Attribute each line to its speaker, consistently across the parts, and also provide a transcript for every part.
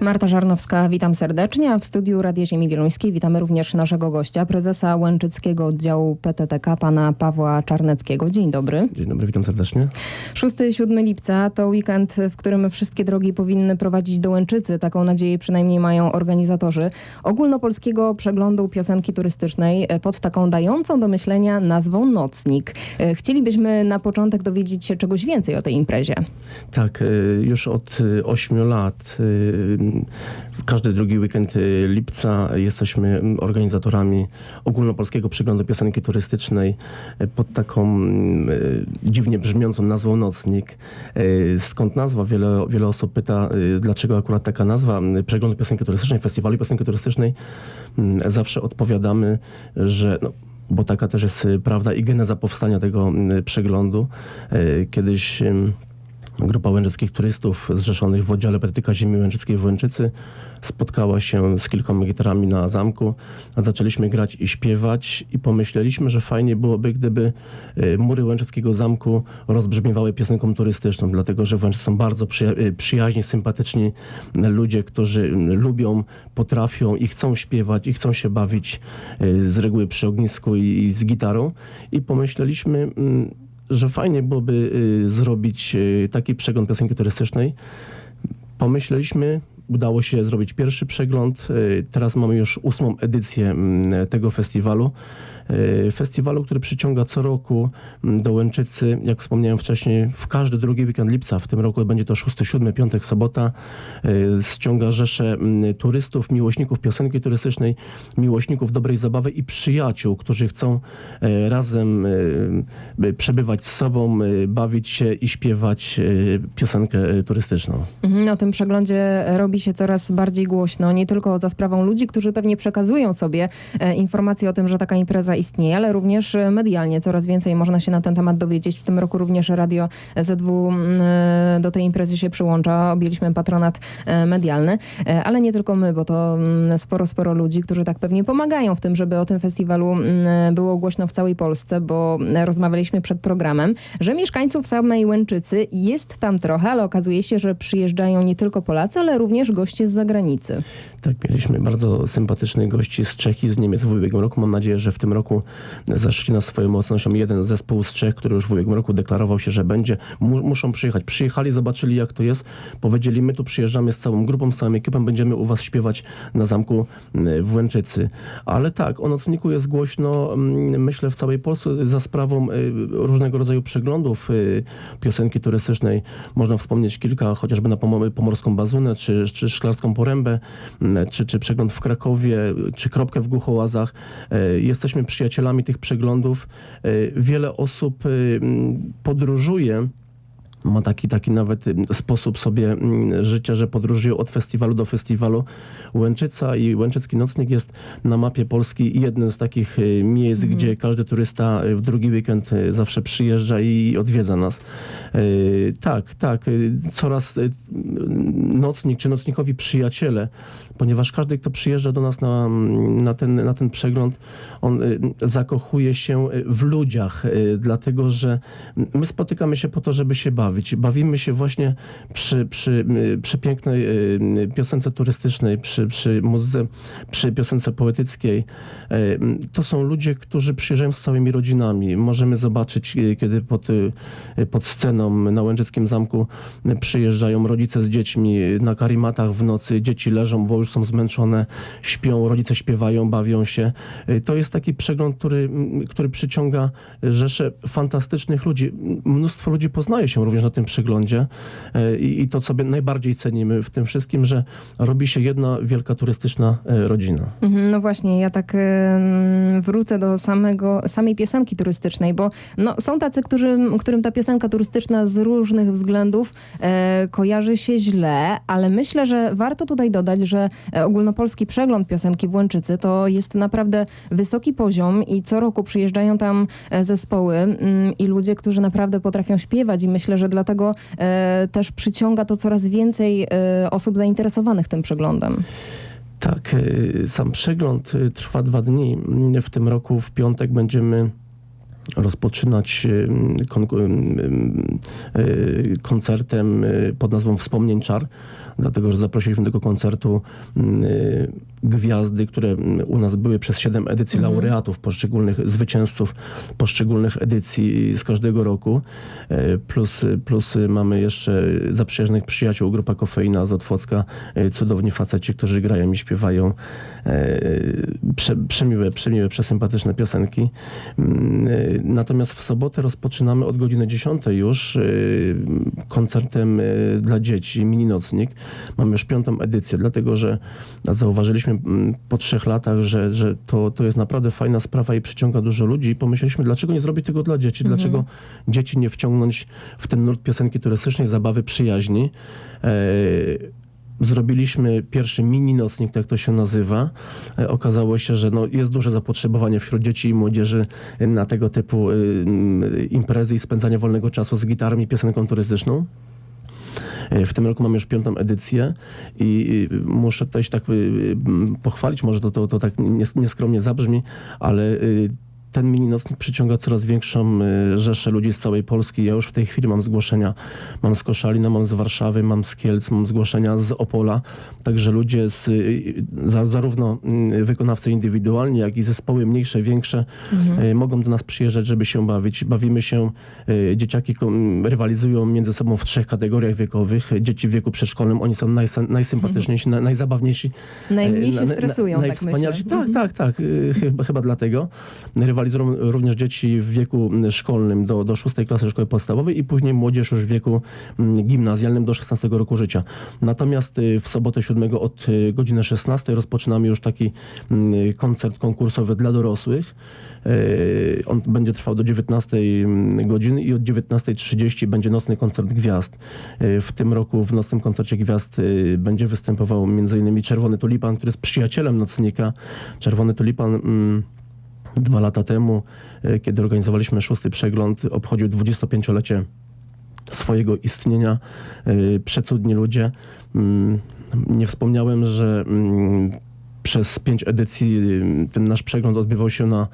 Speaker 1: Marta Żarnowska, witam serdecznie. W studiu Radia Ziemi Wieluńskiej witamy również naszego gościa, prezesa Łęczyckiego Oddziału PTTK, pana Pawła Czarneckiego. Dzień dobry.
Speaker 2: Dzień dobry, witam serdecznie.
Speaker 1: 6-7 lipca to weekend, w którym wszystkie drogi powinny prowadzić do Łęczycy. Taką nadzieję przynajmniej mają organizatorzy ogólnopolskiego przeglądu piosenki turystycznej pod taką dającą do myślenia nazwą Nocnik. E, Chcielibyśmy na początek dowiedzieć się czegoś więcej o tej imprezie.
Speaker 2: Tak, y, już od 8 lat, y, każdy drugi weekend y, lipca jesteśmy organizatorami ogólnopolskiego przeglądu piosenki turystycznej y, pod taką y, dziwnie brzmiącą nazwą Nocnik. Skąd nazwa? Wiele, wiele osób pyta, dlaczego akurat taka nazwa y, przeglądu piosenki turystycznej, festiwalu piosenki turystycznej. Mm, Zawsze odpowiadamy, że no, bo taka też jest prawda i geneza powstania tego przeglądu. Kiedyś grupa łęczyckich turystów zrzeszonych w oddziale Petyka Ziemi Łęczyckiej w Łęczycy spotkała się z kilkoma gitarami na zamku. Zaczęliśmy grać i śpiewać i pomyśleliśmy, że fajnie byłoby, gdyby y, mury Łęczyckiego Zamku rozbrzmiewały piosenką turystyczną, dlatego że w Łęczycy są bardzo y, przyjaźni, sympatyczni ludzie, którzy y, lubią, potrafią i chcą śpiewać i chcą się bawić z reguły przy ognisku i, i z gitarą. I pomyśleliśmy, mm, że fajnie byłoby y, zrobić y, taki przegląd piosenki turystycznej. Pomyśleliśmy, udało się zrobić pierwszy przegląd. y, Teraz mamy już ósmą edycję mm, tego festiwalu. Y, Festiwalu, który przyciąga co roku mm, do Łęczycy, jak wspomniałem wcześniej, w każdy drugi weekend lipca. W tym roku będzie to 6, 7, piątek, sobota. Y, Ściąga rzesze mm, turystów, miłośników piosenki turystycznej, miłośników dobrej zabawy i przyjaciół, którzy chcą e, razem e, by przebywać z sobą, e, bawić się i śpiewać piosenkę turystyczną.
Speaker 1: Mhm, O tym przeglądzie robi się coraz bardziej głośno, nie tylko za sprawą ludzi, którzy pewnie przekazują sobie e, informacje o tym, że taka impreza istnieje, ale również e, medialnie coraz więcej można się na ten temat dowiedzieć. W tym roku również Radio ZW mm, e, do tej imprezy się przyłącza. Objęliśmy patronat medialny, ale nie tylko my, bo to mm, sporo, sporo ludzi, którzy tak pewnie pomagają w tym, żeby o tym festiwalu mm, było głośno w całej Polsce, bo rozmawialiśmy przed programem, że mieszkańców samej Łęczycy jest tam trochę, ale okazuje się, że przyjeżdżają nie tylko Polacy, ale również goście z zagranicy.
Speaker 2: Tak, mieliśmy bardzo sympatycznych gości z Czech i z Niemiec w ubiegłym roku. Mam nadzieję, że w tym roku zaszli nas swoją mocnością jeden zespół z Czech, który już w ubiegłym roku deklarował się, że będzie. Mu, muszą przyjechać. Przyjechali, zobaczyli jak to jest. Powiedzieli, my tu przyjeżdżamy z całą grupą, z całym ekipem, będziemy u was śpiewać na zamku mm, w Łęczycy. Ale tak, o nocniku jest głośno, mm, myślę, w całej Polsce za sprawą y, różnego rodzaju przeglądów y, piosenki turystycznej. Można wspomnieć kilka, chociażby na Pom- Pomorską Bazunę, czy, czy Szklarską Porębę, czy, czy przegląd w Krakowie, czy Kropkę w Głuchołazach. E, Jesteśmy przyjacielami tych przeglądów. E, Wiele osób mm, podróżuje ma taki, taki nawet sposób sobie życia, że podróżują od festiwalu do festiwalu. Łęczyca i Łęczycki Nocnik jest na mapie Polski jednym z takich y, miejsc, gdzie każdy turysta y, w drugi weekend y, zawsze przyjeżdża i odwiedza nas. Tak, tak. Coraz nocnik czy nocnikowi przyjaciele, ponieważ każdy, kto przyjeżdża do nas na, na, ten, na ten przegląd, on zakochuje się w ludziach, dlatego że my spotykamy się po to, żeby się bawić. Bawimy się właśnie przy, przy y, piosence turystycznej, przy, przy muzyce, przy piosence poetyckiej. Y, To są ludzie, którzy przyjeżdżają z całymi rodzinami. Możemy zobaczyć, y, kiedy pod, pod sceną na Łęczyckim Zamku przyjeżdżają rodzice z dziećmi na karimatach w nocy. Dzieci leżą, bo już są zmęczone, śpią, rodzice śpiewają, bawią się. To jest taki przegląd, który, który przyciąga rzesze fantastycznych ludzi. Mnóstwo ludzi poznaje się również na tym przeglądzie y, i i to, co najbardziej cenimy w tym wszystkim, że robi się jedna wielka turystyczna y, rodzina.
Speaker 1: Mhm, No właśnie, ja tak wrócę do samego, samej piosenki turystycznej, bo no, są tacy, którzy, którym ta piosenka turystyczna z różnych względów e, kojarzy się źle, ale myślę, że warto tutaj dodać, że e, ogólnopolski przegląd piosenki w Łęczycy to jest naprawdę wysoki poziom i co roku przyjeżdżają tam e, zespoły mm, i ludzie, którzy naprawdę potrafią śpiewać i myślę, że dlatego e, też przyciąga to coraz więcej e, osób zainteresowanych tym przeglądem.
Speaker 2: Tak, y, sam przegląd trwa dwa dni. W tym roku w piątek będziemy rozpoczynać kon- koncertem pod nazwą Wspomnień Czar. dlatego że zaprosiliśmy do tego koncertu gwiazdy, które u nas były przez siedem edycji laureatów poszczególnych, zwycięzców poszczególnych edycji z każdego roku. E, Plus, plus mamy jeszcze zaprzyjaźnionych przyjaciół, grupa Kofeina z Otwocka, e, cudowni faceci, którzy grają i śpiewają e, prze, przemiłe, przemiłe, przesympatyczne piosenki. Mm, Natomiast w sobotę rozpoczynamy od godziny 10 już koncertem dla dzieci, mini nocnik. Mamy już piątą edycję, dlatego że zauważyliśmy mm, po trzech latach, że, że to, to jest naprawdę fajna sprawa i przyciąga dużo ludzi i pomyśleliśmy, dlaczego nie zrobić tego dla dzieci? Dlaczego dzieci nie wciągnąć w ten nurt piosenki turystycznej, zabawy, przyjaźni? E, Zrobiliśmy pierwszy mini nocnik, tak to się nazywa. E, Okazało się, że no, jest duże zapotrzebowanie wśród dzieci i młodzieży na tego typu y, y, imprezy i spędzanie wolnego czasu z gitarą i piosenką turystyczną. E, W tym roku mamy już piątą edycję i muszę się tak y, pochwalić, może to, to, to tak nies- nieskromnie zabrzmi, ale y, ten mini nocnik przyciąga coraz większą y, rzeszę ludzi z całej Polski. Ja już w tej chwili mam zgłoszenia, mam z Koszalina, mam z Warszawy, mam z Kielc, mam zgłoszenia z Opola. Także ludzie, z, y, za, zarówno y, wykonawcy indywidualni, jak i zespoły mniejsze, większe y, mogą do nas przyjeżdżać, żeby się bawić. Bawimy się, dzieciaki rywalizują między sobą w trzech kategoriach wiekowych. Dzieci w wieku przedszkolnym, oni są najsy- najsympatyczniejsi, na, najzabawniejsi.
Speaker 1: Najmniej się
Speaker 2: na- na-
Speaker 1: stresują, tak myślę.
Speaker 2: Tak, tak, tak. y, Chyba, chyba dlatego. Rywalizują również dzieci w wieku mm, szkolnym do, do szóstej klasy szkoły podstawowej i później młodzież już w wieku mm, gimnazjalnym do 16 roku życia. Natomiast y, w sobotę 7 od y, godziny 16 rozpoczynamy już taki mm, koncert konkursowy dla dorosłych. Y, On będzie trwał do 19 godziny i od 19.30 będzie nocny koncert gwiazd. W tym roku w nocnym koncercie gwiazd będzie występował m.in. Czerwony Tulipan, który jest przyjacielem nocnika. Czerwony Tulipan mm, dwa lata temu, y, kiedy organizowaliśmy szósty przegląd, obchodził 25-lecie swojego istnienia. Y, Przecudni ludzie. Mm, Nie wspomniałem, że mm, przez pięć edycji y, ten nasz przegląd odbywał się na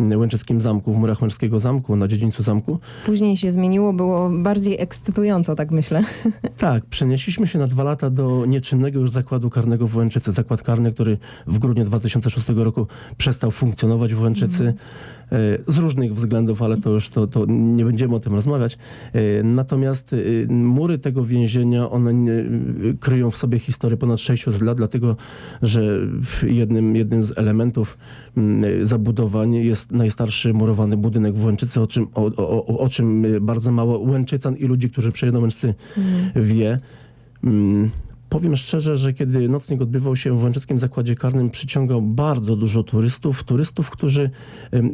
Speaker 2: mm, Łęczyskim Zamku, w murach Łęczeskiego Zamku, na dziedzińcu zamku.
Speaker 1: Później się zmieniło, było bardziej ekscytująco, tak myślę.
Speaker 2: Tak, przenieśliśmy się na dwa lata do nieczynnego już zakładu karnego w Łęczycy. Zakład karny, który w grudniu 2006 roku przestał funkcjonować w Łęczycy. e, Z różnych względów, ale to już to, to nie będziemy o tym rozmawiać. E, Natomiast e, mury tego więzienia, one kryją w sobie historię ponad 600 lat, dlatego że w jednym, jednym z elementów mm, zabudowań jest najstarszy murowany budynek w Łęczycy, o czym, o, o, o, czym bardzo mało Łęczycan i ludzi, którzy przyjedą do Łęczycy wie. Mm, Powiem szczerze, że kiedy nocnik odbywał się w Łęczyckim Zakładzie Karnym, przyciągał bardzo dużo turystów, turystów, którzy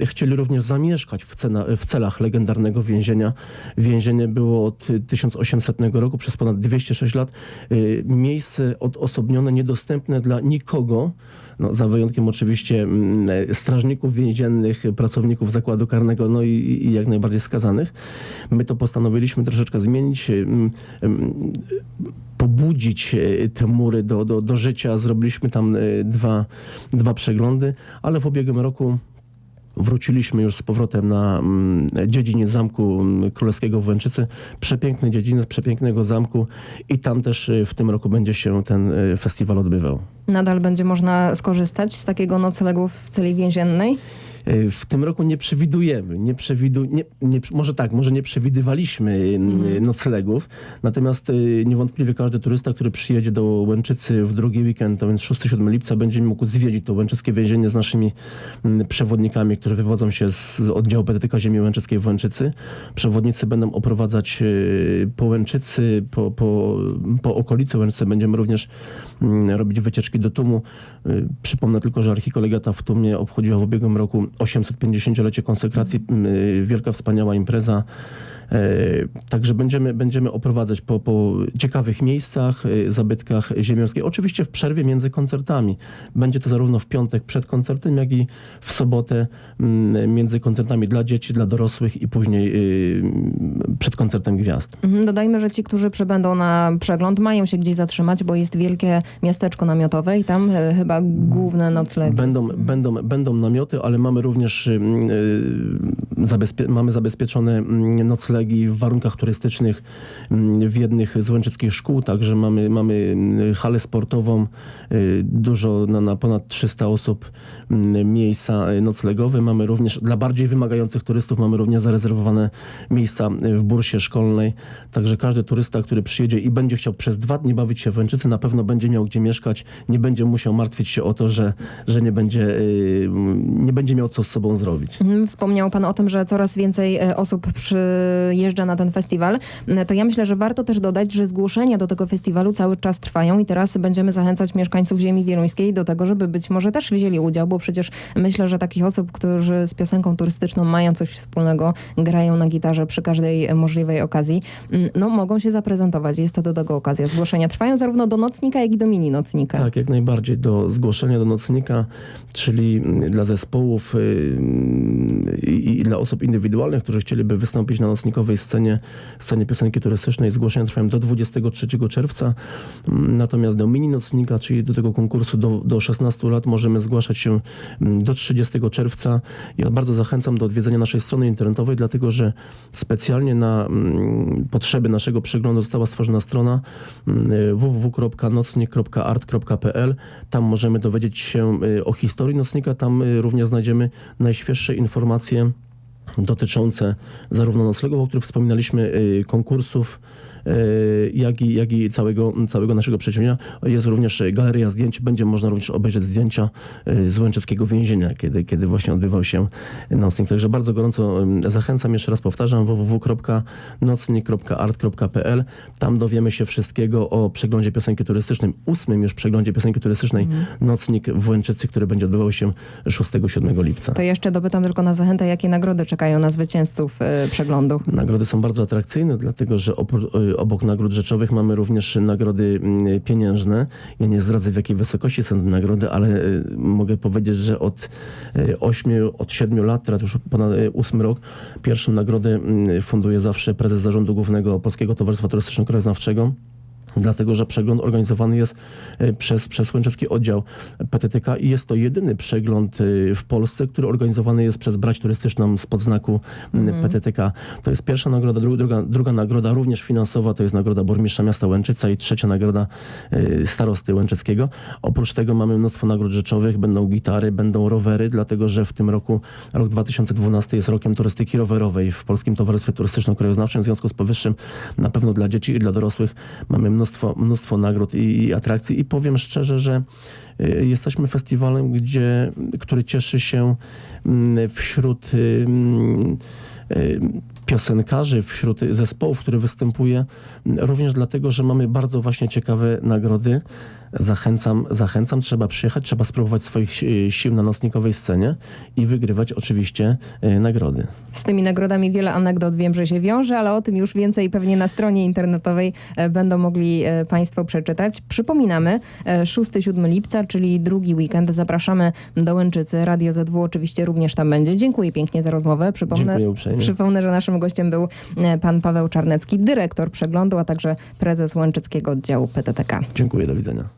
Speaker 2: chcieli również zamieszkać w, cena, w celach legendarnego więzienia. Więzienie było od y, 1800 roku przez ponad 206 lat y, miejsce odosobnione, niedostępne dla nikogo. No, za wyjątkiem oczywiście mm, strażników więziennych, pracowników zakładu karnego, no i, i jak najbardziej skazanych. My to postanowiliśmy troszeczkę zmienić. Pobudzić e, te mury do, do, do życia. Zrobiliśmy tam e, dwa, dwa przeglądy, ale w ubiegłym roku wróciliśmy już z powrotem na mm, dziedziniec Zamku mm, Królewskiego w Łęczycy. Przepiękny dziedziniec, przepięknego zamku i tam też e, w tym roku będzie się ten festiwal odbywał.
Speaker 1: Nadal będzie można skorzystać z takiego noclegu w celi więziennej.
Speaker 2: E, W tym roku nie przewidujemy, nie przewidu, nie, nie, może tak, może nie przewidywaliśmy mm, noclegów, natomiast e, niewątpliwie każdy turysta, który przyjedzie do Łęczycy w drugi weekend, to więc 6-7 lipca, będzie mógł zwiedzić to łęczyskie więzienie z naszymi przewodnikami, którzy wywodzą się z oddziału PTTK Ziemi Łęczyckiej w Łęczycy. Przewodnicy będą oprowadzać e, po Łęczycy, po, po, po okolicy Łęczycy. Będziemy również robić wycieczki do Tumu. Przypomnę tylko, że archikolegiata w Tumie obchodziła w ubiegłym roku 850-lecie konsekracji. Y, Wielka, wspaniała impreza. Y, Także będziemy, będziemy oprowadzać po, po ciekawych miejscach, y, zabytkach ziemiowskich. Oczywiście w przerwie między koncertami. Będzie to zarówno w piątek przed koncertem, jak i w sobotę mm, między koncertami dla dzieci, dla dorosłych i później y, przed koncertem gwiazd.
Speaker 1: Mhm, Dodajmy, że ci, którzy przybędą na przegląd, mają się gdzieś zatrzymać, bo jest wielkie miasteczko namiotowe i tam e, chyba główne noclegi.
Speaker 2: Będą, będą, będą namioty, ale mamy również y, zabezpie- mamy zabezpieczone mm, noclegi Legii w warunkach turystycznych mm, w jednych z łęczyckich szkół, także mamy, mamy mm, halę sportową, y, dużo, na, na ponad 300 osób mm, miejsca y, noclegowe. Mamy również, dla bardziej wymagających turystów, mamy również zarezerwowane miejsca y, w bursie szkolnej, także każdy turysta, który przyjedzie i będzie chciał przez dwa dni bawić się w Łęczycy, na pewno będzie miał gdzie mieszkać, nie będzie musiał martwić się o to, że, że nie, będzie, nie będzie miał co z sobą zrobić.
Speaker 1: Wspomniał Pan o tym, że coraz więcej osób przyjeżdża na ten festiwal. E, To ja myślę, że warto też dodać, że zgłoszenia do tego festiwalu cały czas trwają i teraz będziemy zachęcać mieszkańców ziemi wieluńskiej do tego, żeby być może też wzięli udział, bo przecież myślę, że takich osób, którzy z piosenką turystyczną mają coś wspólnego, grają na gitarze przy każdej możliwej okazji, mm, no mogą się zaprezentować. Jest to do tego okazja. Zgłoszenia trwają zarówno do nocnika, jak i do mini nocnika.
Speaker 2: Tak, jak najbardziej do zgłoszenia do nocnika, czyli mm, dla zespołów y, i, i dla osób indywidualnych, którzy chcieliby wystąpić na nocnikowej scenie, scenie piosenki turystycznej. Zgłoszenia trwają do 23 czerwca. Mm, Natomiast do mini nocnika, czyli do tego konkursu do, do 16 lat możemy zgłaszać się mm, do 30 czerwca. Ja bardzo zachęcam do odwiedzenia naszej strony internetowej, dlatego że specjalnie na mm, potrzeby naszego przeglądu została stworzona strona www.nocnik.art.pl. Tam możemy dowiedzieć się y, o historii nocnika, tam y, również znajdziemy najświeższe informacje dotyczące zarówno noclegów, o których wspominaliśmy, y, konkursów, jak i, jak i całego, całego naszego przedsięwzięcia. Jest również galeria zdjęć, będzie można również obejrzeć zdjęcia y, z Łęczyckiego więzienia, kiedy, kiedy właśnie odbywał się nocnik. Także bardzo gorąco zachęcam, jeszcze raz powtarzam, www.nocnik.art.pl. Tam dowiemy się wszystkiego o przeglądzie piosenki turystycznej, ósmym już przeglądzie piosenki turystycznej Nocnik w Łęczycy, który będzie odbywał się 6-7 lipca.
Speaker 1: To jeszcze dopytam tylko na zachętę, jakie nagrody czekają na zwycięzców e, przeglądu.
Speaker 2: Nagrody są bardzo atrakcyjne, dlatego że opr- y, obok nagród rzeczowych mamy również nagrody mm, pieniężne. Ja nie zdradzę w jakiej wysokości są te nagrody, ale y, mogę powiedzieć, że od 8, od 7 lat, teraz już ponad 8 rok, pierwszą nagrodę mm, funduje zawsze prezes Zarządu Głównego Polskiego Towarzystwa Turystyczno-Krajoznawczego. Dlatego, że przegląd organizowany jest e, przez, przez Łęczycki Oddział PTTK i jest to jedyny przegląd e, w Polsce, który organizowany jest przez brać turystyczną spod znaku m, PTTK. To jest pierwsza nagroda, dru, druga, druga nagroda również finansowa, to jest nagroda burmistrza miasta Łęczyca i trzecia nagroda e, starosty Łęczyckiego. Oprócz tego mamy mnóstwo nagród rzeczowych, będą gitary, będą rowery, dlatego, że w tym roku, rok 2012 jest rokiem turystyki rowerowej w Polskim Towarzystwie Turystyczno-Krajoznawczym. W związku z powyższym na pewno dla dzieci i dla dorosłych mamy mnóstwo, mnóstwo nagród i, i atrakcji i powiem szczerze, że y, jesteśmy festiwalem, gdzie, który cieszy się mm, wśród y, y, piosenkarzy, wśród zespołów, które występuje, mm, również dlatego, że mamy bardzo właśnie ciekawe nagrody. Zachęcam, zachęcam, trzeba przyjechać, trzeba spróbować swoich si- sił na nocnikowej scenie i wygrywać oczywiście y, nagrody.
Speaker 1: Z tymi nagrodami wiele anegdot wiem, że się wiąże, ale o tym już więcej pewnie na stronie internetowej e, będą mogli e, Państwo przeczytać. Przypominamy, e, 6-7 lipca, czyli drugi weekend. Zapraszamy do Łęczycy. Radio ZW oczywiście również tam będzie. Dziękuję pięknie za rozmowę. Przypomnę, przypomnę, że naszym gościem był e, pan Paweł Czarnecki, dyrektor przeglądu, a także prezes Łęczyckiego Oddziału PTTK.
Speaker 2: Dziękuję, do widzenia.